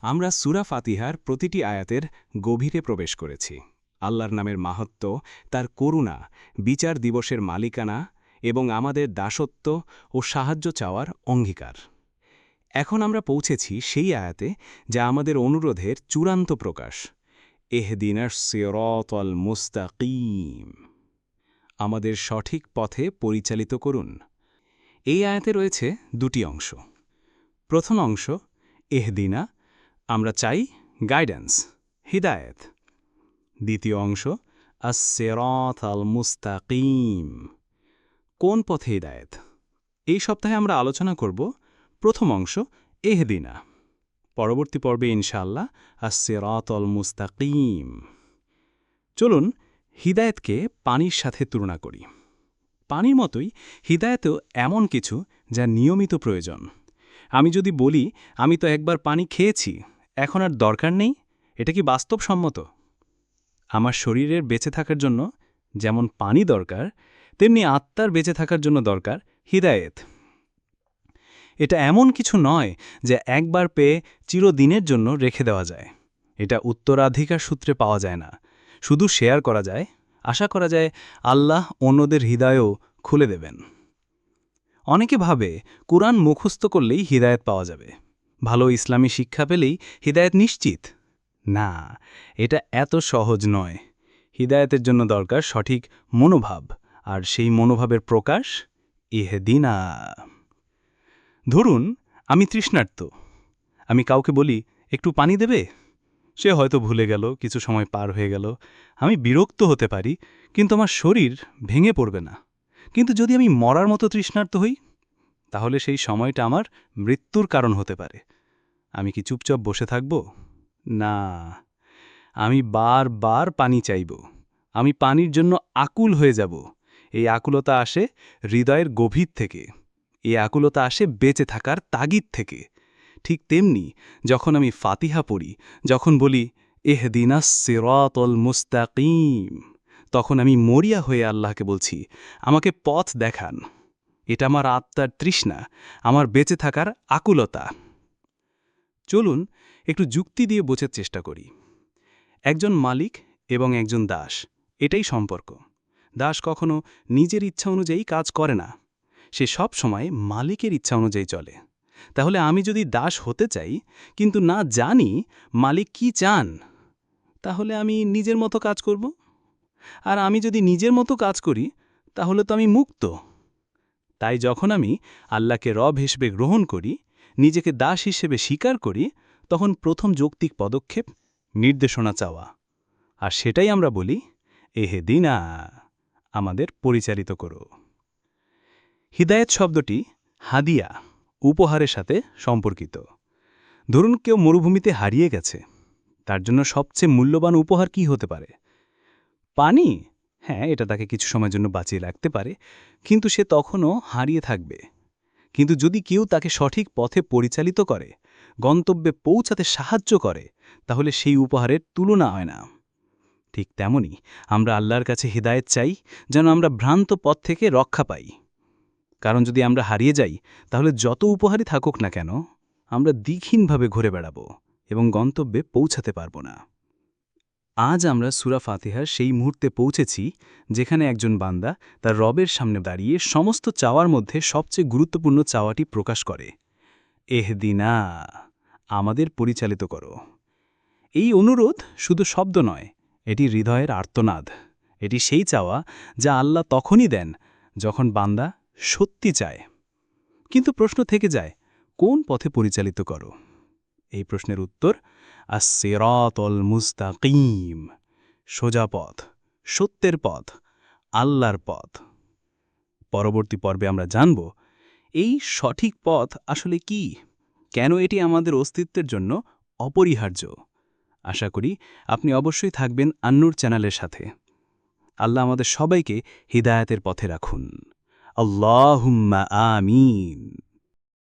আমরা সুরা ফাতিহার প্রতিটি আয়াতের গভীরে প্রবেশ করেছি। আল্লাহর নামের মাহাত্ম, তার করুণা, বিচার দিবসের মালিকানা এবং আমাদের দাসত্ব ও সাহায্য চাওয়ার অঙ্গীকার। এখন আমরা পৌঁছেছি সেই আয়াতে যা আমাদের অনুরোধের চূড়ান্ত প্রকাশ। এহদিনার সিরতল মুস্তাকিম। আমাদের সঠিক পথে পরিচালিত করুন। এই আয়াতে রয়েছে দুটি অংশ। প্রথম অংশ, এহদিনা আমরা চাই গাইডেন্স হিদায়েত দ্বিতীয় অংশ আল মুস্তাকিম কোন পথে হিদায়েত এই সপ্তাহে আমরা আলোচনা করব প্রথম অংশ, এহদিনা। পরবর্তী পর্বে ইনশাআল্লাহ আসেরত আল মুস্তাকিম চলুন হিদায়েতকে পানির সাথে তুলনা করি। পানির মতোই হিদায়েতও এমন কিছু যা নিয়মিত প্রয়োজন। আমি যদি বলি, আমি তো একবার পানি খেয়েছি। এখন আর দরকার নেই? এটা কি বাস্তবসম্মত? আমার শরীরের বেঁচে থাকার জন্য যেমন পানি দরকার, তেমনি আত্মার বেঁচে থাকার জন্য দরকার হিদায়েত। এটা এমন কিছু নয় যে একবার পেয়ে চিরদিনের জন্য রেখে দেওয়া যায়। এটা উত্তরাধিকার সূত্রে পাওয়া যায় না। শুধু শেয়ার করা যায়। আশা করা যায় আল্লাহ অন্যদের হৃদয়ও খুলে দেবেন। অনেকে ভাবে কুরআন মুখস্থ করলেই হিদায়ত পাওয়া যাবে। ভালো ইসলামী শিক্ষা পেলেই হিদায়ত নিশ্চিত? না, এটা এত সহজ নয়। হিদায়তের জন্য দরকার সঠিক মনোভাব, আর সেই মনোভাবের প্রকাশ? ইহেদিনা। ধরুন, আমি তৃষ্ণার্ত। আমি কাউকে বলি, একটু পানি দেবে? সে হয়তো ভুলে গেল, কিছু সময় পার হয়ে গেল। আমি বিরক্ত হতে পারি, কিন্তু আমার শরীর ভেঙে পড়বে না। কিন্তু যদি আমি মরার মতো তৃষ্ণার্ত হই তাহলে সেই সময়টা আমার মৃত্যুর কারণ হতে পারে। আমি কি চুপচাপ বসে থাকব? না। আমি বার বার পানি চাইব। আমি পানির জন্য আকুল হয়ে যাব। এই আকুলতা আসে হৃদয়ের গভীর থেকে। এই আকুলতা আসে বেঁচে থাকার তাগিদ থেকে। ঠিক তেমনি যখন আমি ফাতিহা পড়ি, যখন বলি এহদিনা সিরাতল মুস্তাকিম তখন আমি মরিয়া হয়ে আল্লাহকে বলছি, আমাকে পথ দেখান। এটা আমার আত্মার তৃষ্ণা, আমার বেঁচে থাকার আকুলতা। চলুন একটু যুক্তি দিয়ে বোঝার চেষ্টা করি। একজন মালিক এবং একজন দাস, এটাই সম্পর্ক। দাস কখনো নিজের ইচ্ছা অনুযায়ী কাজ করে না, সে সব সময় মালিকের ইচ্ছা অনুযায়ী চলে। তাহলে আমি যদি দাস হতে চাই, কিন্তু না জানি মালিক কি চান, তাহলে আমি নিজের মতো কাজ করব? আর আমি যদি নিজের মতো কাজ করি, তাহলে তো আমি মুক্ত। তাই যখন আমি আল্লাহকে রব হিসেবে গ্রহণ করি, নিজেকে দাস হিসেবে স্বীকার করি, তখন প্রথম যৌক্তিক পদক্ষেপ নির্দেশনা চাওয়া। আর সেটাই আমরা বলি, এহে দিনা, আমাদের পরিচালিত করো। হিদায়ত শব্দটি হাদিয়া, উপহারের সাথে সম্পর্কিত। ধরুন কেউ মরুভূমিতে হারিয়ে গেছে, তার জন্য সবচেয়ে মূল্যবান উপহার কি হতে পারে? পানি? হ্যাঁ এটা তাকে কিছু সময়ের জন্য বাঁচিয়ে রাখতে পারে, কিন্তু সে তখনও হারিয়ে থাকবে। কিন্তু যদি কেউ তাকে সঠিক পথে পরিচালিত করে, গন্তব্যে পৌঁছাতে সাহায্য করে, তাহলে সেই উপহারের তুলনা হয় না। ঠিক তেমনি আমরা আল্লাহর কাছে হৃদায়ত চাই, যেন আমরা ভ্রান্ত পথ থেকে রক্ষা পাই। কারণ যদি আমরা হারিয়ে যাই, তাহলে যত উপহারই থাকুক না কেন, আমরা দিকহীনভাবে ঘুরে বেড়াব এবং গন্তব্যে পৌঁছাতে পারব না। আজ আমরা সুরা ফাতিহার সেই মুহূর্তে পৌঁছেছি যেখানে একজন বান্দা তার রবের সামনে দাঁড়িয়ে সমস্ত চাওয়ার মধ্যে সবচেয়ে গুরুত্বপূর্ণ চাওয়াটি প্রকাশ করে। এহদিনা, আমাদের পরিচালিত করো। এই অনুরোধ শুধু শব্দ নয়, এটি হৃদয়ের আর্তনাদ। এটি সেই চাওয়া যা আল্লাহ তখনই দেন যখন বান্দা সত্যি চায়। কিন্তু প্রশ্ন থেকে যায়, কোন পথে পরিচালিত করো? এই প্রশ্নের উত্তর আসেরাতল মুস্তাকিম। সোজা পথ, সত্যের পথ, আল্লাহর পথ। পরবর্তী পর্বে আমরা জানব, এই সঠিক পথ আসলে কি? কেন এটি আমাদের অস্তিত্বের জন্য অপরিহার্য? আশা করি আপনি অবশ্যই থাকবেন আন্নুর চ্যানেলের সাথে। আল্লাহ আমাদের সবাইকে হিদায়াতের পথে রাখুন। আল্লাহুম্মা আমিন।